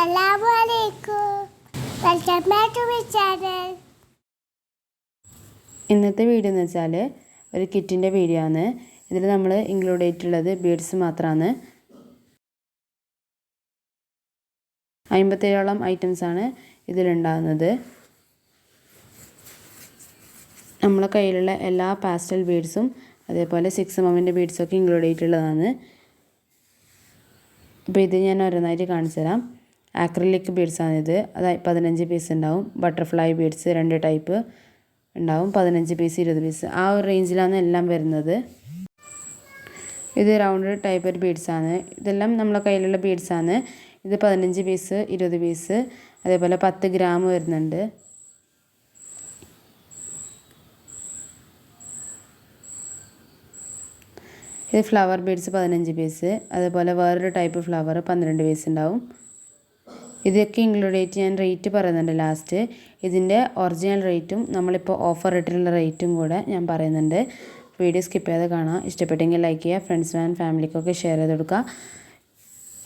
അസ്സലാമലൈക്കും welcome back to my channel ഇന്നത്തെ video എന്ന് വെച്ചാൽ ഒരു കിറ്റിന്റെ വീഡിയോ ആണ്. ഇതിൽ നമ്മൾ ഇൻക്ലൂഡ് ചെയ്തിട്ടുള്ളത് ബീഡ്സ് മാത്രമാണ് അമ്പത്തേഴോളം ഐറ്റംസാണ് ഇതിലുണ്ടാകുന്നത് നമ്മളെ കയ്യിലുള്ള എല്ലാ പാസ്റ്റൽ ബീഡ്സും അതേപോലെ സിക്സ് മമ്മിന്റെ ബീഡ്സൊക്കെ ഇൻക്ലൂഡ് ചെയ്തിട്ടുള്ളതാണ്. അപ്പോൾ ഇത് ഞാൻ ഓരോന്നായിട്ട് കാണിച്ചു തരാം ആക്രിലിക് ബീഡ്സാണിത് അത് പതിനഞ്ച് പീസ് ഉണ്ടാവും. ബട്ടർഫ്ലൈ ബീഡ്സ് രണ്ട് ടൈപ്പ് ഉണ്ടാവും. പതിനഞ്ച് പീസ് ഇരുപത് പീസ് ആ ഒരു റേഞ്ചിലാണ് എല്ലാം വരുന്നത്. ഇത് റൗണ്ട് ടൈപ്പ് ഒരു ബീഡ്സാണ് ഇതെല്ലാം നമ്മളെ കയ്യിലുള്ള ബീഡ്സാണ് ഇത് പതിനഞ്ച് പീസ് ഇരുപത് പീസ് അതേപോലെ പത്ത് ഗ്രാം വരുന്നുണ്ട്. ഇത് ഫ്ലവർ ബീഡ്സ് പതിനഞ്ച് പീസ് അതേപോലെ വേറൊരു ടൈപ്പ് ഫ്ലവർ പന്ത്രണ്ട് പീസ് ഉണ്ടാവും. ഇതൊക്കെ ഇൻക്ലൂഡ് ചെയ്തിട്ട് ഞാൻ റേറ്റ് പറയുന്നുണ്ട് ലാസ്റ്റ് ഇതിന്റെ ഒറിജിനൽ റേറ്റും നമ്മളിപ്പോൾ ഓഫർ ഇട്ടിട്ടുള്ള റേറ്റും കൂടെ ഞാൻ പറയുന്നുണ്ട്. വീഡിയോ സ്കിപ്പ് ചെയ്യാതെ കാണാം. ഇഷ്ടപ്പെട്ടെങ്കിൽ ലൈക്ക് ചെയ്യുക. ഫ്രണ്ട്സ് ആൻഡ് ഫാമിലിക്കൊക്കെ ഷെയർ ചെയ്ത് കൊടുക്കുക.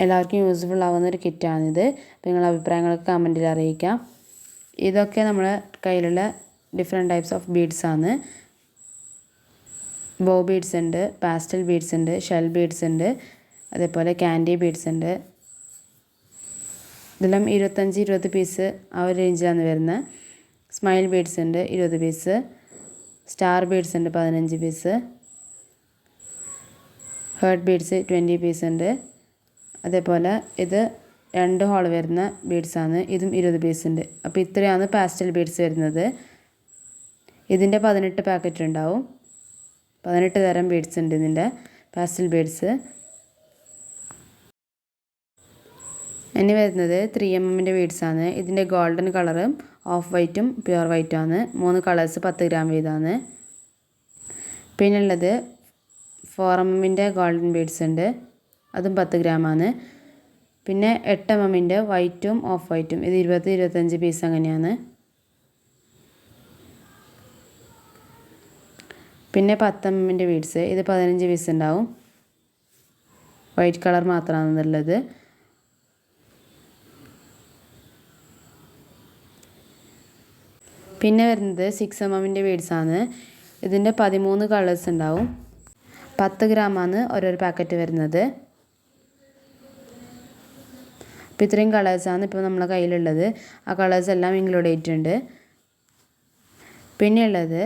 എല്ലാവർക്കും യൂസ്ഫുൾ ആവുന്ന ഒരു കിറ്റാണിത് അപ്പോൾ നിങ്ങളുടെ അഭിപ്രായങ്ങളൊക്കെ കമന്റിൽ അറിയിക്കാം ഇതൊക്കെ നമ്മുടെ കയ്യിലുള്ള ഡിഫറെന്റ് ടൈപ്സ് ഓഫ് ബീഡ്സ് ആണ്. ബോ ബീഡ്സ് ഉണ്ട് പാസ്റ്റൽ ബീഡ്സ് ഉണ്ട് ഷെൽ ബീഡ്സ് ഉണ്ട് അതേപോലെ ക്യാൻഡി ബീഡ്സ് ഉണ്ട്. ഇതെല്ലാം ഇരുപത്തഞ്ച് ഇരുപത് പീസ് ആ ഒരു റേഞ്ചിലാണ് വരുന്നത്. സ്മൈൽ ബീഡ്സ് ഉണ്ട് ഇരുപത് പീസ് സ്റ്റാർ ബീഡ്സ് ഉണ്ട് പതിനഞ്ച് piece heart beads twenty piece ഉണ്ട്. അതേപോലെ ഇത് രണ്ട് ഹോൾ വരുന്ന ബീഡ്സാണ് ഇതും ഇരുപത് പീസ് ഉണ്ട്. അപ്പോൾ ഇത്രയാണ് പാസ്റ്റൽ ബീഡ്സ് വരുന്നത്. ഇതിന്റെ പതിനെട്ട് പാക്കറ്റ് ഉണ്ടാവും. പതിനെട്ട് തരം ബീഡ്സ് ഉണ്ട് ഇതിന്റെ പാസ്റ്റൽ ബീഡ്സ് ഇനി വരുന്നത് ത്രീ എം എമ്മിന്റെ ബീഡ്സാണ് ഇതിന്റെ ഗോൾഡൻ കളറും ഓഫ് വൈറ്റും പ്യുർ വൈറ്റും ആണ്. മൂന്ന് കളേഴ്സ് പത്ത് ഗ്രാം വീതമാണ്. പിന്നെ ഉള്ളത് ഫോർ എം എമ്മിന്റെ ഗോൾഡൻ ബീഡ്സ് ഉണ്ട്. അതും പത്ത് ഗ്രാമാണ് പിന്നെ എട്ട് എം എമ്മിന്റെ വൈറ്റും ഓഫ് വൈറ്റും ഇത് ഇരുപത് ഇരുപത്തഞ്ച് പീസ് അങ്ങനെയാണ്. പിന്നെ പത്ത് എം എമ്മിന്റെ ബീഡ്സ് ഇത് പതിനഞ്ച് പീസ് ഉണ്ടാവും. വൈറ്റ് കളർ മാത്രമാണ് ഉള്ളത് പിന്നെ വരുന്നത് സിക്സ് എം എമ്മിന്റെ ബീഡ്സാണ്. ഇതിന്റെ പതിമൂന്ന് കളേഴ്സ് ഉണ്ടാവും. പത്ത് ഗ്രാമാണ് ഓരോരോ പാക്കറ്റ് വരുന്നത്. അപ്പോൾ ഇത്രയും കളേഴ്സാണ് ഇപ്പോൾ നമ്മളെ കയ്യിലുള്ളത്. ആ കളേഴ്സ് എല്ലാം ഇൻക്ലൂഡ് ചെയ്തിട്ടുണ്ട്. പിന്നെ ഉള്ളത്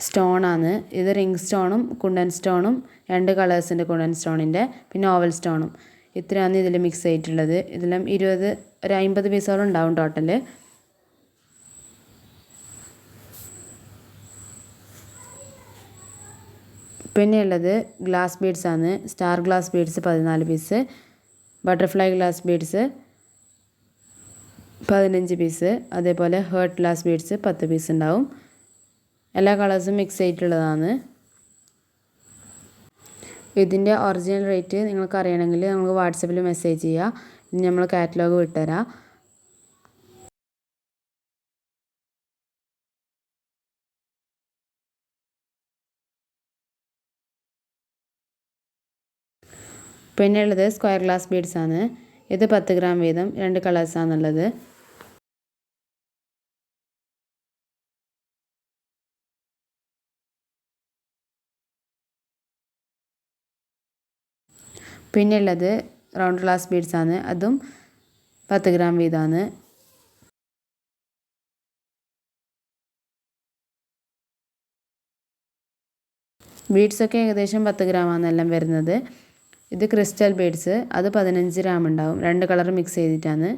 സ്റ്റോണാണ്. ഇത് റിംഗ് സ്റ്റോണും കുണ്ടൻ സ്റ്റോണും രണ്ട് കളേഴ്സിന്റെ കുണ്ടൻ സ്റ്റോണിന്റെ പിന്നെ ഓവൽ സ്റ്റോണും. ഇത്രയാണ് ഇതിൽ മിക്സ് ചെയ്തിട്ടുള്ളത്. ഇതിലും ഇരുപത് ഒരു അമ്പത് പീസോളം ഉണ്ടാവും ടോട്ടൽ പിന്നെ ഉള്ളത് ഗ്ലാസ് ബീഡ്സ് ആണ്. സ്റ്റാർ ഗ്ലാസ് ബീഡ്സ് പതിനാല് പീസ്. ബട്ടർഫ്ലൈ ഗ്ലാസ് ബീഡ്സ് പതിനഞ്ച് പീസ്. അതേപോലെ ഹേർട്ട് ഗ്ലാസ് ബീഡ്സ് പത്ത് പീസ് ഉണ്ടാവും. എല്ലാ കളേഴ്സും മിക്സ് ആയിട്ടുള്ളതാണ്. ഇതിന്റെ ഒറിജിനൽ റേറ്റ് നിങ്ങൾക്ക് അറിയണമെങ്കിൽ നമുക്ക് വാട്സപ്പിൽ മെസ്സേജ് ചെയ്യുക നമ്മൾ കാറ്റലോഗ് വിട്ടുതരാം. പിന്നെ ഉള്ളത് സ്ക്വയർ ഗ്ലാസ് ബീഡ്സ് ആണ്. ഇത് പത്ത് ഗ്രാം വീതം രണ്ട് കളേഴ്സാണുള്ളത് പിന്നെ ഉള്ളത്. റൗണ്ട് ഗ്ലാസ് ബീഡ്സ് ആണ്. അതും പത്ത് ഗ്രാം വീതമാണ്. ബീഡ്സൊക്കെ ഏകദേശം പത്ത് ഗ്രാമാണ് എല്ലാം വരുന്നത്. ഇത് ക്രിസ്റ്റൽ ബീഡ്സ് അത് പതിനഞ്ച് ഗ്രാം ഉണ്ടാവും. രണ്ട് കളർ മിക്സ് ചെയ്തിട്ടാണ്.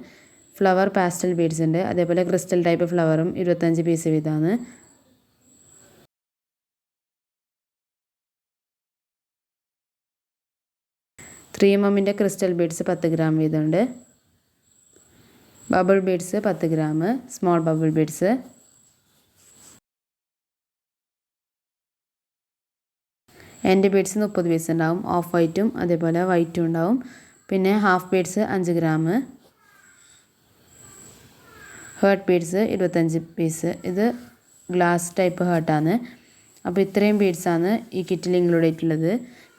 ഫ്ലവർ പാസ്റ്റൽ ബീഡ്സ് ഉണ്ട്. അതേപോലെ ക്രിസ്റ്റൽ ടൈപ്പ് ഫ്ലവറും ഇരുപത്തഞ്ച് പീസ് വീതമാണ്. ത്രീ എമ്മിന്റെ ക്രിസ്റ്റൽ ബീഡ്സ് പത്ത് ഗ്രാം വീതമുണ്ട്. ബബിൾ ബീഡ്സ് പത്ത് ഗ്രാം. സ്മോൾ ബബിൾ ബീഡ്സ് എന്റെ ബീഡ്സ് മുപ്പത് പീസ് ഉണ്ടാവും. ഓഫ് വൈറ്റും അതേപോലെ വൈറ്റും ഉണ്ടാവും. പിന്നെ ഹാഫ് ബീഡ്സ് അഞ്ച് ഗ്രാം ഹേർട്ട് ബീഡ്സ് ഇരുപത്തഞ്ച് പീസ് ഇത് ഗ്ലാസ് ടൈപ്പ് ഹേർട്ടാണ് അപ്പോൾ ഇത്രയും ബീഡ്സാണ് ഈ കിറ്റിൽ ഇൻക്ലൂഡ് ആയിട്ടുള്ളത്.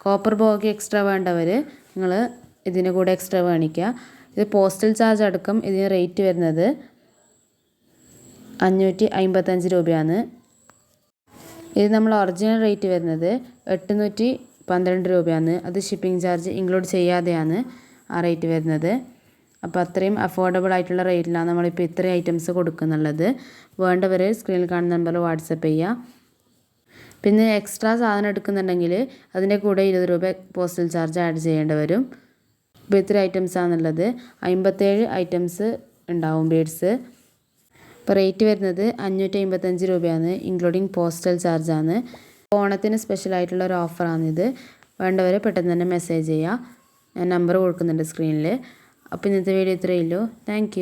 കോപ്പർ ബോഗ് എക്സ്ട്രാ വേണ്ടവർ നിങ്ങൾ ഇതിന്റെ കൂടെ എക്സ്ട്രാ മേടിക്കുക ഇത് പോസ്റ്റൽ ചാർജ് അടക്കം ഇതിന് റേറ്റ് വരുന്നത് അഞ്ഞൂറ്റി അമ്പത്തഞ്ച് രൂപയാണ്. ഇത് നമ്മൾ ഒറിജിനൽ റേറ്റ് വരുന്നത് എട്ടുന്നൂറ്റി പന്ത്രണ്ട് രൂപയാണ്. അത് ഷിപ്പിംഗ് ചാർജ് ഇൻക്ലൂഡ് ചെയ്യാതെയാണ് ആ റേറ്റ് വരുന്നത്. അപ്പോൾ അത്രയും അഫോർഡബിൾ ആയിട്ടുള്ള റേറ്റിലാണ് നമ്മളിപ്പോൾ ഇത്രയും ഐറ്റംസ് കൊടുക്കുന്നുള്ളത്. വേണ്ടവർ സ്ക്രീനിൽ കാണുന്ന നമ്പറിൽ വാട്സപ്പ് ചെയ്യുക. പിന്നെ എക്സ്ട്രാ സാധനം എടുക്കുന്നുണ്ടെങ്കിൽ അതിന്റെ കൂടെ ഇരുപത് രൂപ പോസ്റ്റൽ ചാർജ് ആഡ് ചെയ്യേണ്ടി വരും. ഇപ്പോൾ ഇത്ര ഐറ്റംസ് ആണുള്ളത്. അമ്പത്തേഴ് ഐറ്റംസ് ഉണ്ടാവും ബീഡ്സ് ഇപ്പോൾ റേറ്റ് വരുന്നത് അഞ്ഞൂറ്റി അമ്പത്തഞ്ച് രൂപയാണ് ഇൻക്ലൂഡിങ് പോസ്റ്റൽ ചാർജാണ് ഓണത്തിന് സ്പെഷ്യൽ ആയിട്ടുള്ള ഒരു ഓഫറാണിത് വേണ്ടവർ പെട്ടെന്ന് തന്നെ മെസ്സേജ് ചെയ്യുക ഞാൻ നമ്പർ കൊടുക്കുന്നുണ്ട് സ്ക്രീനിൽ അപ്പോൾ ഇന്നത്തെ വീഡിയോ ഇത്രയേ ഉള്ളൂ. താങ്ക്